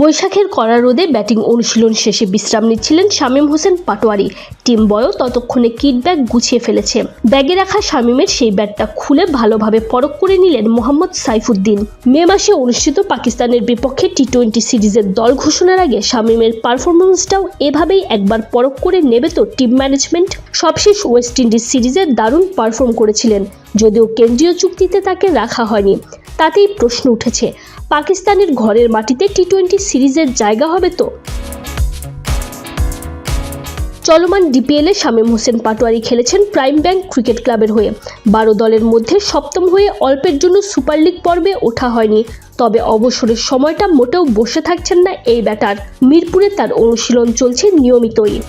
বৈশাখের কড়া রোদে ব্যাটিং অনুশীলন শেষে বিশ্রাম নিচ্ছিলেন শামীম হোসেন পাটোয়ারি। টিম বয় ততক্ষণে কিট ব্যাগ গুছিয়ে ফেলেছে। ব্যাগে রাখা শামীমের সেই ব্যাটটা খুলে ভালোভাবে পরখ করে নিলেন মোহাম্মদ সাইফুদ্দিন। মে মাসে অনুষ্ঠিত পাকিস্তানের বিপক্ষে টি টোয়েন্টি সিরিজের দল ঘোষণার আগে শামীমের পারফরমেন্সটাও এভাবেই একবার পরখ করে নেবে তো টিম ম্যানেজমেন্ট। সবশেষ ওয়েস্ট ইন্ডিজ সিরিজে দারুণ পারফর্ম করেছিলেন। যদিও কেন্দ্রীয় চুক্তিতে তাকে রাখা হয়নি। তাতেই প্রশ্ন উঠেছে, পাকিস্তানের ঘরের মাটিতে টি টোয়েন্টি সিরিজের জায়গা হবে তো? চলমান ডিপিএলে শামীম হোসেন পাটোয়ারি খেলেছেন প্রাইম ব্যাংক ক্রিকেট ক্লাবের হয়ে। বারো দলের মধ্যে সপ্তম হয়ে অল্পের জন্য সুপার লিগ পর্বে ওঠা হয়নি। তবে অবসরের সময়টা মোটেও বসে থাকছেন না এই ব্যাটার। মিরপুরে তার অনুশীলন চলছে নিয়মিতই।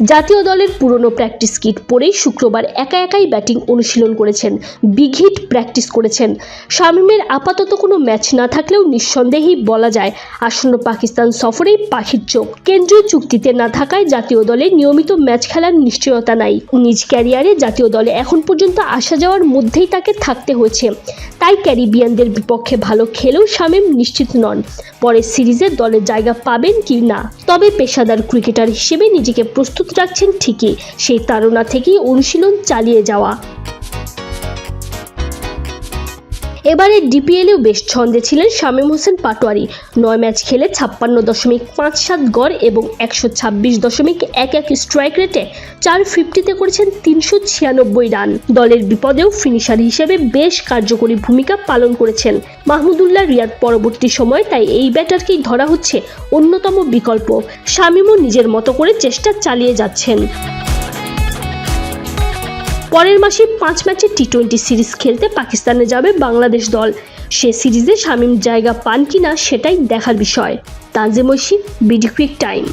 জাতীয় দলের পুরনো প্র্যাকটিস কিট পরেই শুক্রবার একা একাই ব্যাটিং অনুশীলন করেছেন বিগ হিট প্র্যাকটিস করেছেন। শামীমের আপাতত কোনো ম্যাচ না থাকলেও নিঃসন্দেহেই বলা যায়, আসন্ন পাকিস্তান সফরেই পাখির চোখ। কেন্দ্রীয় চুক্তিতে না থাকায় জাতীয় দলে নিয়মিত ম্যাচ খেলার নিশ্চয়তা নাই। নিজ ক্যারিয়ারে জাতীয় দলে এখন পর্যন্ত আসা যাওয়ার মধ্যেই তাকে থাকতে হয়েছে। তাই ক্যারিবিয়ানদের বিপক্ষে ভালো খেলেও শামীম নিশ্চিত নন। পরে সিরিজে দলে জায়গা পাবেন কি না? তবে পেশাদার ক্রিকেটার হিসেবে নিজেকে প্রস্তুত রাখছেন ঠিকই। সেই তাড়না থেকেই অনুশীলন চালিয়ে যাওয়া। এবারে ডিপিএলেও বেশ ছন্দে ছিলেন শামীম হোসেন পাটোয়ারি। নয় ম্যাচ খেলে ছাপ্পান্ন দশমিক পাঁচ সাত গড় এবং একশো ছাব্বিশ দশমিক এক এক স্ট্রাইক রেটে চার ফিফটিতে করেছেন তিনশো ছিয়ানব্বই রান। দলের বিপদেও ফিনিশার হিসেবে বেশ কার্যকরী ভূমিকা পালন করেছেন মাহমুদুল্লাহ রিয়াদ পরবর্তী সময়, তাই এই ব্যাটারকেই ধরা হচ্ছে অন্যতম বিকল্প। শামীমও নিজের মতো করে চেষ্টা চালিয়ে যাচ্ছেন। পরের মাসে পাঁচ ম্যাচে টি টোয়েন্টি সিরিজ খেলতে পাকিস্তানে যাবে বাংলাদেশ দল। সে সিরিজে শামীম জায়গা পান কিনা সেটাই দেখার বিষয়। Tanzim BD quick time.